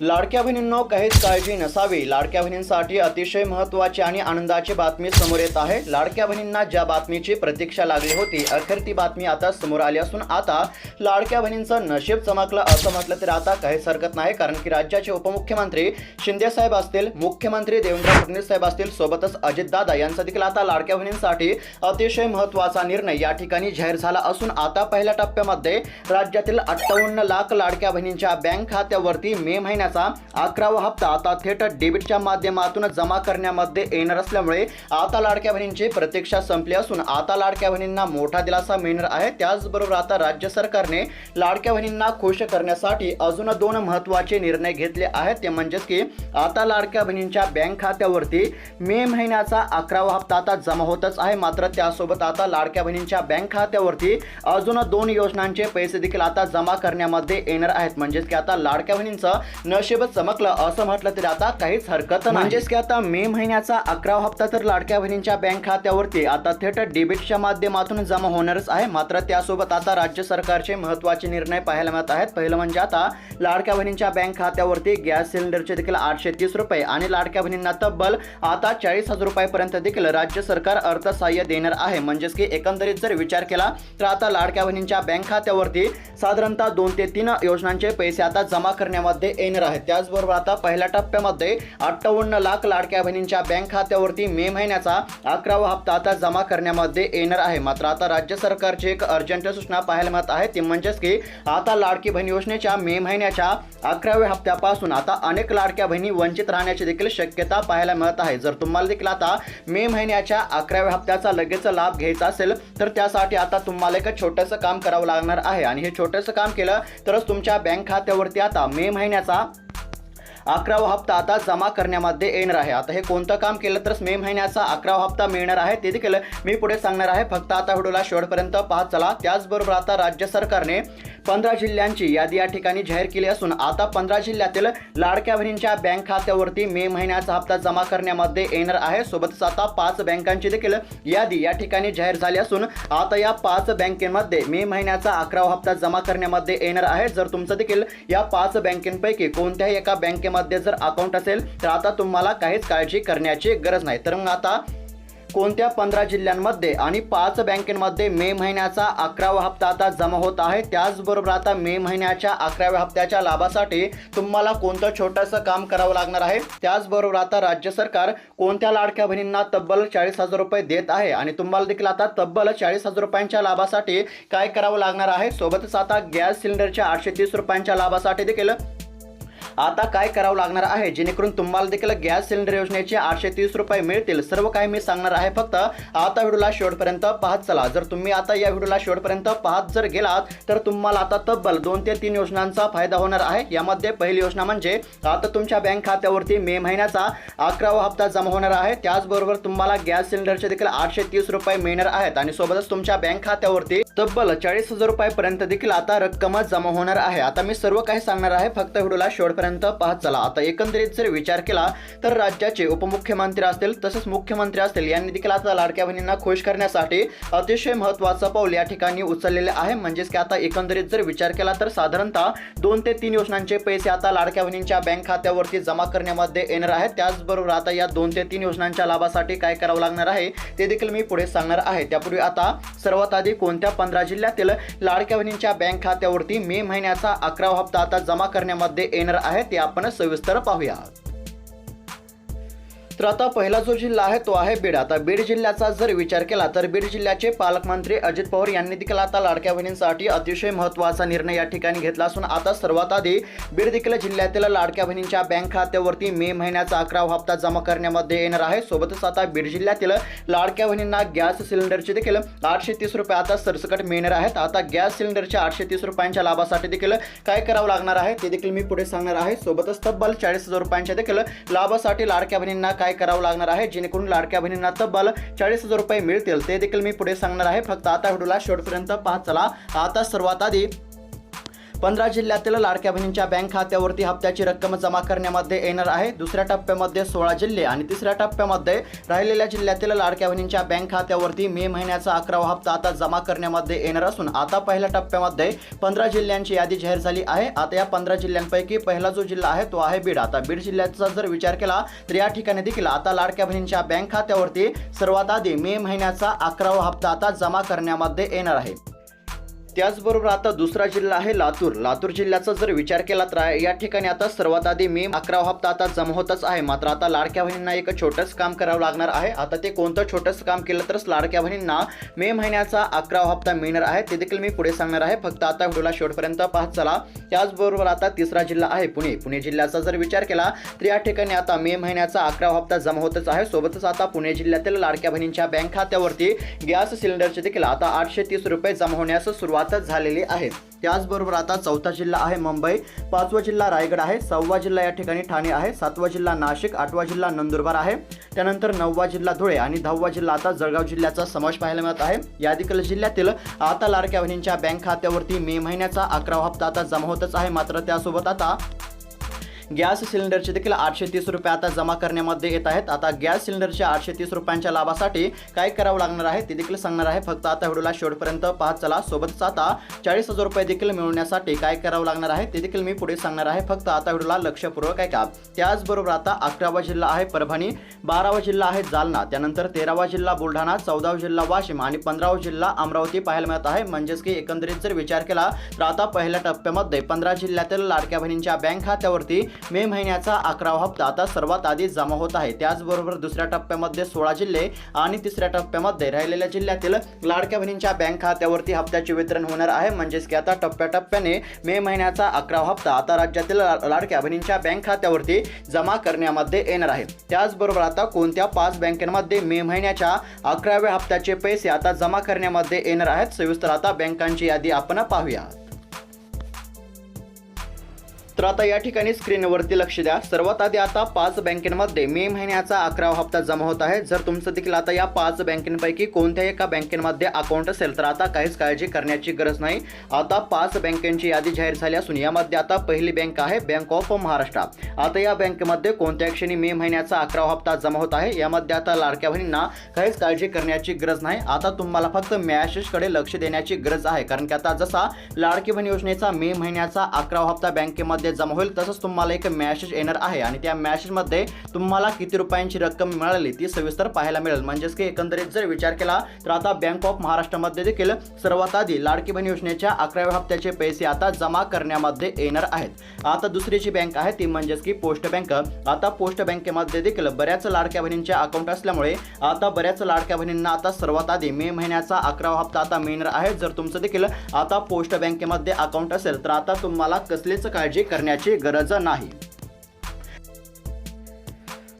लाडक्या बहिणींनो काहीच काळजी नसावी. लाडक्या बहिणींसाठी अतिशय महत्त्वाची आणि आनंदाची बातमी समोर येत आहे. लाडक्या बहिणींना ज्या बातमीची प्रतीक्षा लागली होती अखेर ती बातमी आता समोर आली असून आता लाडक्या बहिणींचं नशीब चमकलं असं म्हटलं तरी आता काहीच हरकत नाही कारण की राज्याचे उपमुख्यमंत्री शिंदे साहेब असतील मुख्यमंत्री देवेंद्र फडणवीस साहेब असतील सोबतच अजितदादा यांचा देखील आता लाडक्या बहिणींसाठी अतिशय महत्त्वाचा निर्णय या ठिकाणी जाहीर झाला असून आता पहिल्या टप्प्यामध्ये राज्यातील अठ्ठावन्न लाख लाडक्या बहिणींच्या बँक खात्यावरती मे महिन्याचा अकरावा हप्ता आता थेट डेबिटच्या माध्यमातून जमा करण्यामध्ये येणार असल्यामुळे आता लाडक्या बहिणींची प्रतीक्षा संपली असून आता लाडक्या बहिणींना मोठा दिलासा मिळणार आहे. त्याचबरोबर आता राज्य सरकारने लाडक्या बहिणींना खुश करण्यासाठी अजून दोन महत्त्वाचे निर्णय घेतले आहेत. ते म्हणजेच की आता लाडक्या बहिणींच्या बँक खात्यावरती मे महिन्याचा अकरावा हप्ता आता जमा होतच आहे. मात्र त्यासोबत आता लाडक्या बहिणींच्या बँक खात्यावरती अजून दोन योजनांचे पैसे देखील आता जमा करण्यामध्ये येणार आहेत. म्हणजेच की आता लाडक्या बहिणींचं नशीबच चमकलं असं म्हटलं तरी आता काहीच हरकत नाही. म्हणजेच की आता मे महिन्याचा अकरावा हप्ता तर लाडक्या बहिणींच्या बँक खात्यावरती आता थेट डेबिटच्या माध्यमातून जमा होणारच आहे. मात्र त्यासोबत आता राज्य सरकारचे महत्त्वाचे निर्णय पाहायला मिळत आहेत. पहिलं म्हणजे आता लाडक्या बहिणींच्या बँक खात्यावरती गॅस सिलेंडरचे देखील आठशे तीस रुपये आणि लाडक्या बहिणींना तब्बल आता चाळीस हजार रुपयापर्यंत देखील राज्य सरकार अर्थसहाय्य देणार आहे. म्हणजेच की एकंदरीत जर विचार केला तर आता लाडक्या बहिणींच्या बँक खात्यावरती साधारणतः दोन ते तीन योजनांचे पैसे आता जमा करण्यामध्ये येणार आहे. त्याचबरोबर आता पहिल्या टप्प्यामध्ये अठ्ठावन्न लाख लाडक्या बहिणींच्या बँक खात्यावरती मे महिन्याचा अकरावा हप्ता आता जमा करण्यामध्ये येणार आहे. मात्र आता राज्य सरकारची एक अर्जंट सूचना पाहायला मिळत आहे. ती म्हणजेच की आता लाडकी बहीण योजनेच्या मे महिन्याच्या अकराव्या हप्त्यापासून आता अनेक लाडक्या बहिणी वंचित राहण्याची देखील शक्यता पाहायला मिळत आहे. जर तुम्हाला देखील आता मे महिन्याच्या अकराव्या हप्त्याचा लगेच लाभ घ्यायचा असेल तर त्यासाठी आता तुम्हाला एक छोटंसं काम करावं लागणार आहे. आणि हे छोटंसं काम केलं तरच तुमच्या बँक खात्यावरती आता मे महिन्याचा 何? अकरावा हप्ता आता जमा करण्यामध्ये येणार आहे. आता हे कोणतं काम केलं तरच मे महिन्याचा अकरावा हप्ता मिळणार आहे. ते देखील मी पुढे सांगणार आहे. फक्त आता व्हिडिओला शेवटपर्यंत पाहत चला. त्याचबरोबर आता राज्य सरकारने पंधरा जिल्ह्यांची यादी या ठिकाणी जाहीर केली असून आता पंधरा जिल्ह्यातील लाडक्या बहिणींच्या बँक खात्यावरती मे महिन्याचा हप्ता जमा करण्यामध्ये येणार आहे. सोबतच आता पाच बँकांची देखील यादी या ठिकाणी जाहीर झाली असून आता या पाच बँकेमध्ये मे महिन्याचा अकरावा हप्ता जमा करण्यामध्ये येणार आहे. जर तुमचं देखील या पाच बँकेपैकी कोणत्याही एका बँकेमध्ये जर अकाउंट असेल तर आता तुम्हाला काहीच काळजी करण्याची गरज नाही. तर मग आता कोणत्या पंधरा जिल्ह्यांमध्ये आणि पाच बँकेमध्ये मे महिन्याचा अकरावा हप्ता आता जमा होत आहे? त्याचबरोबर आता मे महिन्याच्या अकराव्या हप्त्याच्या लाभासाठी तुम्हाला कोणतं छोटंसं काम करावं लागणार आहे? त्याचबरोबर आता राज्य सरकार कोणत्या लाडक्या बहिणींना तब्बल चाळीस हजार रुपये देत आहे? आणि तुम्हाला देखील आता तब्बल चाळीस हजार रुपयांच्या लाभासाठी काय करावं लागणार आहे? सोबतच आता गॅस सिलेंडरच्या आठशे तीस रुपयांच्या लाभासाठी देखील आता काय करावं लागणार आहे? जेणेकरून तुम्हाला देखील गॅस सिलेंडर योजनेचे आठशे तीस रुपये मिळतील. सर्व काही मी सांगणार आहे. फक्त आता व्हिडिओला शेवटपर्यंत पाहत चला. जर तुम्ही आता या व्हिडिओला शेवटपर्यंत पाहत जर गेलात तर तुम्हाला आता तब्बल दोन ते तीन योजनांचा फायदा होणार आहे. यामध्ये पहिली योजना म्हणजे आता तुमच्या बँक खात्यावरती मे महिन्याचा अकरावा हप्ता जमा होणार आहे. त्याचबरोबर तुम्हाला गॅस सिलेंडरचे देखील आठशे तीस रुपये मिळणार आहेत. आणि सोबतच तुमच्या बँक खात्यावरती तब्बल चाळीस हजार रुपयापर्यंत देखील आता रक्कम जमा होणार आहे. आता मी सर्व काही सांगणार आहे. फक्त व्हिडिओला शेवटपर्यंत पाहत चला. आता एकंदरीत जर विचार केला तर राज्याचे उपमुख्यमंत्री असतील तसेच मुख्यमंत्री असतील यांनी देखील आता लाडक्या बहिणींना खुश करण्यासाठी अतिशय महत्वाचं पाऊल या ठिकाणी उचललेले आहे. म्हणजेच की आता एकंदरीत जर विचार केला तर साधारणतः दोन ते तीन योजनांचे पैसे आता लाडक्या बहिणींच्या बँक खात्यावरती जमा करण्यामध्ये येणार आहेत. त्याचबरोबर आता या दोन ते तीन योजनांच्या लाभासाठी काय करावं लागणार आहे ते देखील मी पुढे सांगणार आहे. त्यापूर्वी आता सर्वात आधी कोणत्या पंधरा जिल्ह्यातील लाडक्या बहिणींच्या बँक खात्यावरती मे महिन्याचा अकरावा हप्ता आता जमा करण्यामध्ये येणार आहे? ते आपण सविस्तर पाहूया तर आता पहिला जो जिल्हा आहे तो आहे बीड. आता बीड जिल्ह्याचा जर विचार केला तर बीड जिल्ह्याचे पालकमंत्री अजित पवार यांनी देखील आता लाडक्या बहिणींसाठी अतिशय महत्त्वाचा निर्णय या ठिकाणी घेतला असून आता सर्वात आधी बीड देखील जिल्ह्यातील लाडक्या बहिणींच्या बँक खात्यावरती मे महिन्याचा अकरावा हप्ता जमा करण्यामध्ये येणार आहे. सोबतच आता बीड जिल्ह्यातील लाडक्या बहिणींना गॅस सिलेंडरचे देखील आठशे तीस रुपये आता सरसकट मिळणार आहेत. आता गॅस सिलेंडरच्या आठशे तीस रुपयांच्या लाभासाठी देखील काय करावं लागणार आहे ते देखील मी पुढे सांगणार आहे. सोबतच तब्बल चाळीस हजार रुपयांच्या देखील लाभासाठी लाडक्या बहिणींना काय काय करावं लागणार आहे? जेणेकरून लाडक्या बहिणींना तब्बल चाळीस हजार रुपये मिळतील. ते देखील मी पुढे सांगणार आहे. फक्त आता व्हिडिओला शेवटपर्यंत पाहत चला. आता सर्वात आधी पंधरा जिल्ह्यातील लाडक्या बहिणींच्या बँक खात्यावरती हप्त्याची रक्कम जमा करण्यामध्ये येणार आहे. दुसऱ्या टप्प्यामध्ये सोळा जिल्हे आणि तिसऱ्या टप्प्यामध्ये राहिलेल्या जिल्ह्यातील लाडक्या बहिणींच्या बँक खात्यावरती मे महिन्याचा अकरावा हप्ता आता जमा करण्यामध्ये येणार असून आता पहिल्या टप्प्यामध्ये पंधरा जिल्ह्यांची यादी जाहीर झाली आहे. आता या पंधरा जिल्ह्यांपैकी पहिला जो जिल्हा आहे तो आहे बीड. आता बीड जिल्ह्याचा जर विचार केला तर या ठिकाणी देखील आता लाडक्या बहिणींच्या बँक खात्यावरती सर्वात आधी मे महिन्याचा अकरावा हप्ता आता जमा करण्यामध्ये येणार आहे. त्याचबरोबर आता दुसरा जिल्हा आहे लातूर. लातूर जिल्ह्याचा जर विचार केला तर या ठिकाणी आता सर्वात आधी मे अकरा हप्ता आता जमा होतच आहे. मात्र आता लाडक्या बहिणींना एक छोटंच काम करावं लागणार आहे. आता ते कोणतं छोटंच काम केलं तरच लाडक्या बहिणींना मे महिन्याचा अकरा हप्ता मिळणार आहे. ते देखील मी पुढे सांगणार आहे. फक्त आता व्हिडिओला शेवटपर्यंत पाहत चला. त्याचबरोबर आता तिसरा जिल्हा आहे पुणे. पुणे जिल्ह्याचा जर विचार केला तर या ठिकाणी आता मे महिन्याचा अकरा हप्ता जमा होतच आहे. सोबतच आता पुणे जिल्ह्यातील लाडक्या बहिणींच्या बँक खात्यावरती गॅस सिलेंडरचे देखील आता आठशे तीस रुपये जमा होण्यास सुरुवात झालेली आहे त्याचबरोबर आता चौथा जिल्हा आहे मुंबई पाचवा जिल्हा रायगड आहे सहावा जिल्हा या ठिकाणी ठाणे आहे सातवा जिल्हा नाशिक आठवा जिल्हा नंदुरबार आहे. त्यानंतर नववा जिल्हा धुळे आणि दहावा जिल्हा आता जळगाव जिल्ह्याचा समावेश पाहायला मिळत आहे. यादिकल जिल्ह्यातील आता लाडक्या बहिणींच्या बँक खात्यावरती मे महिन्याचा अकरा हप्ता आता जमा होतच आहे. मात्र त्यासोबत आता गॅस सिलेंडरचे देखील आठशे तीस रुपये आता जमा करण्यामध्ये येत आहेत. आता गॅस सिलेंडरच्या आठशे तीस रुपयांच्या लाभासाठी काय करावं लागणार आहे ते देखील सांगणार आहे. फक्त आता व्हिडिओला शेवटपर्यंत पाहत चला. सोबतच आता चाळीस हजार रुपये देखील मिळवण्यासाठी काय करावं लागणार आहे ते देखील मी पुढे सांगणार आहे. फक्त आता व्हिडिओला लक्षपूर्वक आहे का त्याचबरोबर आता अकरावा जिल्हा आहे परभणी बारावा जिल्हा आहे जालना त्यानंतर तेरावा जिल्हा बुलढाणा चौदावा जिल्हा वाशिम आणि पंधरावा जिल्हा अमरावती पाहायला मिळत आहे. म्हणजेच की एकंदरीत जर विचार केला तर आता पहिल्या टप्प्यामध्ये पंधरा जिल्ह्यातील लाडक्या बहिणींच्या बँक खात्यावरती मे महिन्याचा अकरावा हप्ता आता सर्वात आधी जमा होत आहे. त्याचबरोबर दुसऱ्या टप्प्यामध्ये सोळा जिल्हे आणि तिसऱ्या टप्प्यामध्ये राहिलेल्या जिल्ह्यातील लाडक्या बहिणींच्या बँक खात्यावरती हप्त्याचे वितरण होणार आहे. म्हणजेच की आता टप्प्याटप्प्याने मे महिन्याचा अकरावा हप्ता आता राज्यातील लाडक्या बहिणींच्या बँक खात्यावरती जमा करण्यामध्ये येणार आहे. त्याचबरोबर आता कोणत्या पाच बँकेमध्ये मे महिन्याच्या अकराव्या हप्त्याचे पैसे आता जमा करण्यामध्ये येणार आहेत सविस्तर आता बँकांची यादी आपण पाहूया. तर आता या ठिकाणी स्क्रीनवरती लक्ष द्या. सर्वात आधी आता पाच बँकेमध्ये मे महिन्याचा अकरावा हप्ता जमा होत आहे. जर तुमचं देखील आता या पाच बँकेपैकी कोणत्याही एका बँकेमध्ये अकाउंट असेल तर आता काहीच काळजी करण्याची गरज नाही. आता पाच बँकेची यादी जाहीर झाली असून यामध्ये आता पहिली बँक आहे बँक ऑफ महाराष्ट्र. आता या बँकेमध्ये कोणत्या क्षणी मे महिन्याचा अकरावा हप्ता जमा होत आहे. यामध्ये आता लाडक्या बहिणींना काहीच काळजी करण्याची गरज नाही. आता तुम्हाला फक्त मॅसेजकडे लक्ष देण्याची गरज आहे. कारण की आता जसा लाडकी बहीण योजनेचा मे महिन्याचा अकरावा हप्ता बँकेमध्ये जमा होईल तसंच तुम्हाला एक मॅसेज येणार आहे. आणि त्या मॅसेजमध्ये तुम्हाला किती रुपयांची रक्कम मिळाली ती सविस्तर पाहायला मिळेल. म्हणजेच की एकंदरीत जर विचार केला तर आता बँक ऑफ महाराष्ट्रामध्ये देखील सर्वात आधी लाडकी बहीण योजनेच्या अकराव्या हप्त्याचे पैसे आता जमा करण्यामध्ये येणार आहेत. आता दुसरी जी बँक आहे ती म्हणजेच की पोस्ट बँक आता पोस्ट बँकेमध्ये देखील बऱ्याच लाडक्या बहिणींचे अकाउंट असल्यामुळे आता बऱ्याच लाडक्या बहिणींना आता सर्वात आधी मे महिन्याचा अकरावा हप्ता आता मिळणार आहे. जर तुमचं देखील आता पोस्ट बँकेमध्ये अकाउंट असेल तर आता तुम्हाला कसलीच काळजी करण्याची गरज नाही.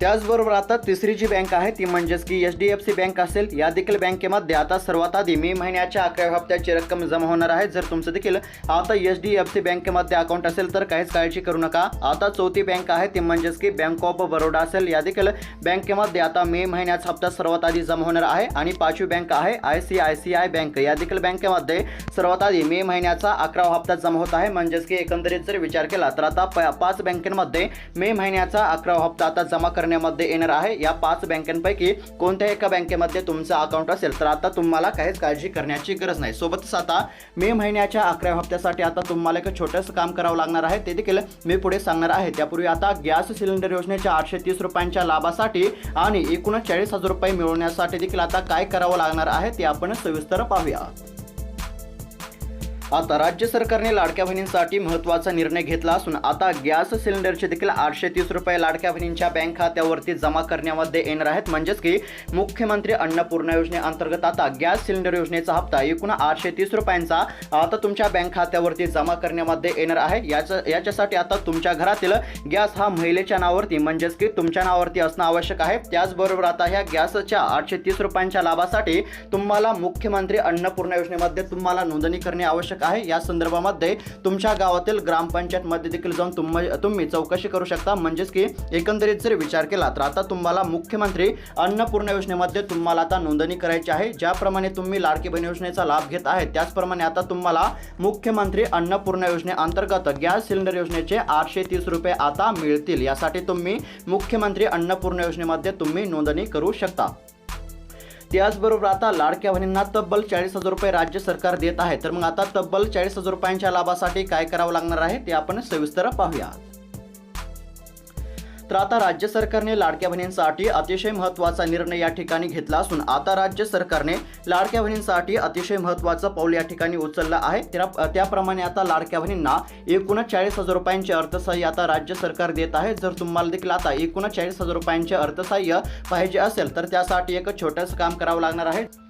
त्याचबरोबर आता तिसरी जी बँक आहे ती म्हणजेच की H D F C bank असेल या देखील बँकेमध्ये आता सर्वात आधी मे महिन्याच्या अकराव्या हप्त्याची रक्कम जमा होणार आहे. जर तुमचं देखील आता एच डी एफ सी बँकेमध्ये अकाउंट असेल तर काहीच काळजी करू नका. आता चौथी बँक आहे ती म्हणजेच की बँक ऑफ बरोडा असेल. या देखील बँकेमध्ये आता मे महिन्याचा हप्ता सर्वात आधी जमा होणार आहे. आणि पाचवी बँक आहे I C I C I bank. या देखील बँकेमध्ये सर्वात आधी मे महिन्याचा अकरावा हप्ता जमा होत आहे. म्हणजेच की एकंदरीत जर विचार केला तर आता प- पाच बँकेमध्ये मे महिन्याचा अकरावा हप्ता आता जमा करण्यामध्ये येणार आहे. या पाच बँकांपैकी कोणत्याही एका बँकेमध्ये तुमचं अकाउंट असेल तर आता तुम्हाला काहीच काळजी करण्याची गरज नाही. सोबतच आता मे महिन्याच्या अकरा हप्त्यासाठी आता तुम्हाला एक छोटंसं काम करावं लागणार आहे. ते देखील मी पुढे सांगणार आहे. त्यापूर्वी आता गॅस सिलेंडर योजनेच्या आठशे तीस रुपयांच्या लाभासाठी आणि एकूण चाळीस हजार रुपये मिळवण्यासाठी देखील आता काय करावं लागणार आहे ते आपण सविस्तर पाहूया. आता राज्य सरकारने लाडक्या बहिणींसाठी महत्त्वाचा निर्णय घेतला असून आता गॅस सिलेंडरचे देखील आठशे तीस रुपये लाडक्या बहिणींच्या बँक खात्यावरती जमा करण्यामध्ये येणार आहेत. म्हणजेच की मुख्यमंत्री अन्नपूर्णा योजनेअंतर्गत आता गॅस सिलेंडर योजनेचा हप्ता एकूण आठशे तीस रुपयांचा आता तुमच्या बँक खात्यावरती जमा करण्यामध्ये येणार आहे. याच्या याच्यासाठी आता तुमच्या घरातील गॅस हा महिलेच्या नावावरती म्हणजेच की तुमच्या नावावरती असणं आवश्यक आहे. त्याचबरोबर आता ह्या गॅसच्या आठशे तीस रुपयांच्या लाभासाठी तुम्हाला मुख्यमंत्री अन्नपूर्णा योजनेमध्ये तुम्हाला नोंदणी करणे आवश्यक आवश्यक आहे. या संदर्भामध्ये तुमच्या गावातील ग्रामपंचायतमध्ये देखील जाऊन तुम तुम्ही चौकशी करू शकता. म्हणजेच की एकंदरीत जर विचार केला तर आता तुम्हाला मुख्यमंत्री अन्नपूर्णा योजनेमध्ये तुम्हाला आता नोंदणी करायची आहे. ज्याप्रमाणे तुम्ही लाडकी बहीण योजनेचा लाभ घेत आहे त्याचप्रमाणे आता तुम्हाला मुख्यमंत्री अन्नपूर्णा योजनेअंतर्गत गॅस सिलेंडर योजनेचे आठशे तीस रुपये आता मिळतील. यासाठी तुम्ही मुख्यमंत्री अन्नपूर्णा योजनेमध्ये तुम्ही नोंदणी करू शकता. त्याचबरोबर आता लाडक्या बहिणींना तब्बल चाळीस हजार रुपये राज्य सरकार देत आहे. तर मग आता तब्बल चाळीस हजार रुपयांच्या लाभासाठी काय करावं लागणार आहे ते आपण सविस्तर पाहूया. तर आता राज्य सरकारने लाडक्या बहिणींसाठी अतिशय महत्त्वाचा निर्णय या ठिकाणी घेतला असून आता राज्य सरकारने लाडक्या बहिणींसाठी अतिशय महत्त्वाचं पाऊल या ठिकाणी उचललं आहे. त्या त्याप्रमाणे आता लाडक्या बहिणींना एकूणच चाळीस हजार रुपयांचे अर्थसहाय्य आता राज्य सरकार देत आहे. जर तुम्हाला देखील आता एकूणच चाळीस हजार रुपयांचे अर्थसहाय्य पाहिजे असेल तर त्यासाठी एक छोटंसं काम करावं लागणार आहे.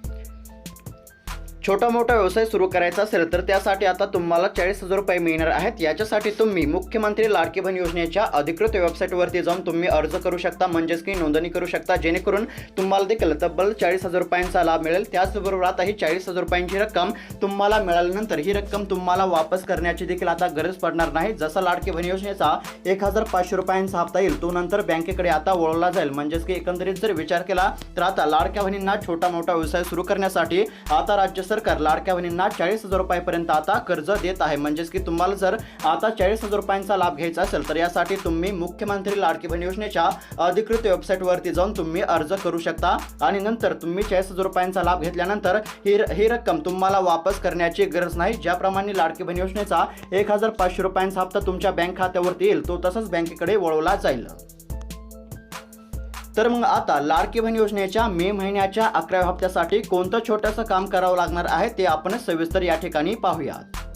छोटा मोठा व्यवसाय सुरू करायचा असेल तर त्यासाठी आता तुम्हाला चाळीस हजार रुपये मिळणार आहेत. याच्यासाठी तुम्ही मुख्यमंत्री लाडकी बहीण योजनेच्या अधिकृत वेबसाईटवरती जाऊन तुम्ही अर्ज करू शकता म्हणजेच की नोंदणी करू शकता जेणेकरून तुम्हाला देखील तब्बल चाळीस हजार रुपयांचा लाभ मिळेल. त्याचबरोबर आता ही चाळीस हजार रुपयांची रक्कम तुम्हाला मिळाल्यानंतर ही रक्कम तुम्हाला वापस करण्याची देखील आता गरज पडणार नाही. जसा लाडकी बहीण योजनेचा एक हजार पाचशे रुपयांचा हप्ता येईल तो नंतर बँकेकडे आता वळवला जाईल. म्हणजेच की एकंदरीत जर विचार केला तर आता लाडक्या बहिणींना छोटा मोठा व्यवसाय सुरू करण्यासाठी आता राज्य सरकार लाडक्या बहिणींना चाळीस हजार रुपयापर्यंत आता कर्ज देत आहे. म्हणजेच की तुम्हाला जर आता चाळीस हजार रुपयांचा लाभ घ्यायचा असेल तर यासाठी तुम्ही मुख्यमंत्री लाडकी बहीण योजनेच्या अधिकृत वेबसाईटवरती जाऊन तुम्ही अर्ज करू शकता. आणि नंतर तुम्ही चाळीस हजार रुपयांचा लाभ घेतल्यानंतर ही ही रक्कम तुम्हाला वापस करण्याची गरज नाही. ज्याप्रमाणे लाडकी बहीण योजनेचा एक हजार पाचशे रुपयांचा हप्ता तुमच्या बँक खात्यावरती येईल तो तसंच बँकेकडे वळवला जाईल. तर मग आता लाडकी बहीण योजनेच्या मे महिन्याच्या अकराव्या हप्त्यासाठी कोणतं छोटंसं काम करावं लागणार आहे ते आपण सविस्तर या ठिकाणी पाहूयात.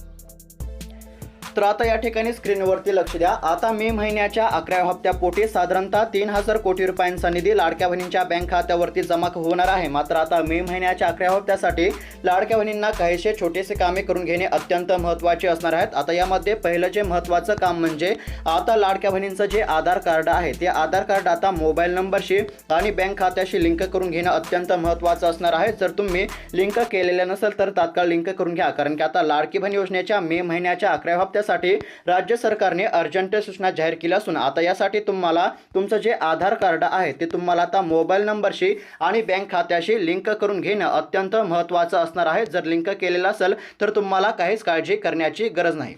तर आता या ठिकाणी स्क्रीनवरती लक्ष द्या. आता मे महिन्याच्या अकराव्या हप्त्यापोटी साधारणतः तीन हजार कोटी रुपयांचा निधी लाडक्या बहिणींच्या बँक खात्यावरती जमा होणार आहे. मात्र आता मे महिन्याच्या अकराव्या हप्त्यासाठी लाडक्या बहिणींना काहीसे छोटेसे कामे करून घेणे अत्यंत महत्त्वाचे असणार आहेत. आता यामध्ये पहिलं जे महत्त्वाचं काम म्हणजे आता लाडक्या बहिणींचं जे आधार कार्ड आहे ते आधार कार्ड आता मोबाईल नंबरशी आणि बँक खात्याशी लिंक करून घेणं अत्यंत महत्त्वाचं असणार आहे. जर तुम्ही लिंक केलेलं नसेल तर तात्काळ लिंक करून घ्या. कारण की आता लाडकी बहीण योजनेच्या मे महिन्याच्या अकराव्या हप्त्या साठी राज्य सरकारने अर्जंट सूचना जाहीर केल्या असून आता यासाठी तुम्हाला तुमचं जे आधार कार्ड आहे ते तुम्हाला आता मोबाईल नंबरशी आणि बँक खात्याशी लिंक करून घेणं अत्यंत महत्त्वाचं असणार आहे. जर लिंक केलेलं असेल तर तुम्हाला काहीच काळजी करण्याची गरज नाही.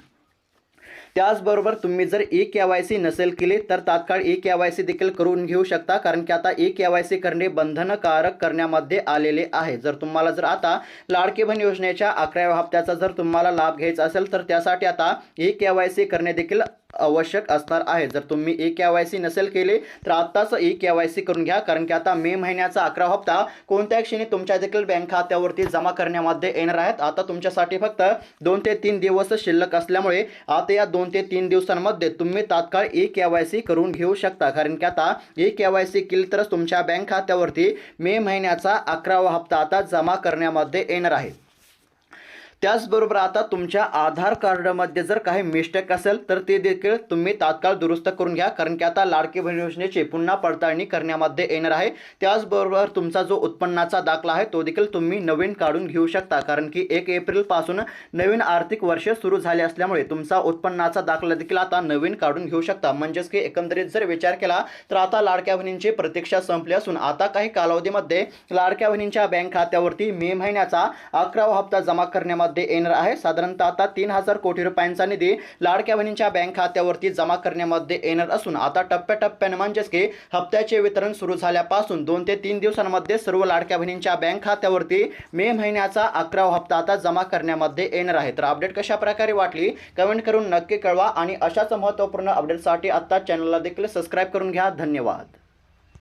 त्याचबरोबर तुम्ही जर ई के वाय सी नसेल केली तर तात्काळ ई के वाय सी देखील करून घेऊ शकता कारण की आता ई के वाय सी करणे बंधनकारक करण्यामध्ये आलेले आहे. जर तुम्हाला जर आता लाडके बहीण योजनेच्या अकराव्या हप्त्याचा जर तुम्हाला लाभ घ्यायचा असेल तर त्यासाठी आता ई के वाय सी करणे देखील आवश्यक असणार आहे. जर तुम्ही ई के वाय सी नसेल केले तर आत्ताच ई के वाय सी करून घ्या कारण की आता मे महिन्याचा अकरा हप्ता कोणत्या क्षणी तुमच्या देखील बँक खात्यावरती जमा करण्यामध्ये येणार आहेत. आता तुमच्यासाठी फक्त दोन ते तीन दिवस शिल्लक असल्यामुळे आता या दोन ते तीन दिवसांमध्ये तुम्ही तात्काळ ई के वाय सी करून घेऊ शकता. कारण की आता ई के वाय सी केली तरच तुमच्या बँक खात्यावरती मे महिन्याचा अकरावा हप्ता आता जमा करण्यामध्ये येणार आहे. त्याचबरोबर आता तुमच्या आधार कार्डमध्ये जर काही मिस्टेक असेल तर ते देखील तुम्ही तात्काळ दुरुस्त करून घ्या. कारण की आता लाडकी बहीण योजनेची पुन्हा पडताळणी करण्यामध्ये येणार आहे. त्याचबरोबर तुमचा जो उत्पन्नाचा दाखला आहे तो देखील तुम्ही नवीन काढून घेऊ शकता. कारण की एक एप्रिलपासून नवीन आर्थिक वर्ष सुरू झाले असल्यामुळे तुमचा उत्पन्नाचा दाखला देखील आता नवीन काढून घेऊ शकता. म्हणजेच की एकंदरीत जर विचार केला तर आता लाडक्या बहिणींची प्रतीक्षा संपली असून आता काही कालावधीमध्ये लाडक्या बहिणींच्या बँक खात्यावरती मे महिन्याचा अकरावा हप्ता जमा करण्यामध्ये मध्ये येणार आहे. साधारणतः आता तीन हजार कोटी रुपयांचा निधी लाडक्या बहिणींच्या बँक खात्यावरती जमा करण्यामध्ये येणार असून आता टप्प्याटप्प्याने म्हणजेच की हप्त्याचे वितरण सुरू झाल्यापासून दोन ते तीन दिवसांमध्ये सर्व लाडक्या बहिणींच्या बँक खात्यावरती मे महिन्याचा अकरावा हप्ता आता जमा करण्यामध्ये येणार आहे. तर अपडेट कशा प्रकारे वाटली? कमेंट करून नक्की कळवा आणि अशाच महत्त्वपूर्ण अपडेटसाठी आत्ता चॅनलला देखील सबस्क्राईब करून घ्या. धन्यवाद.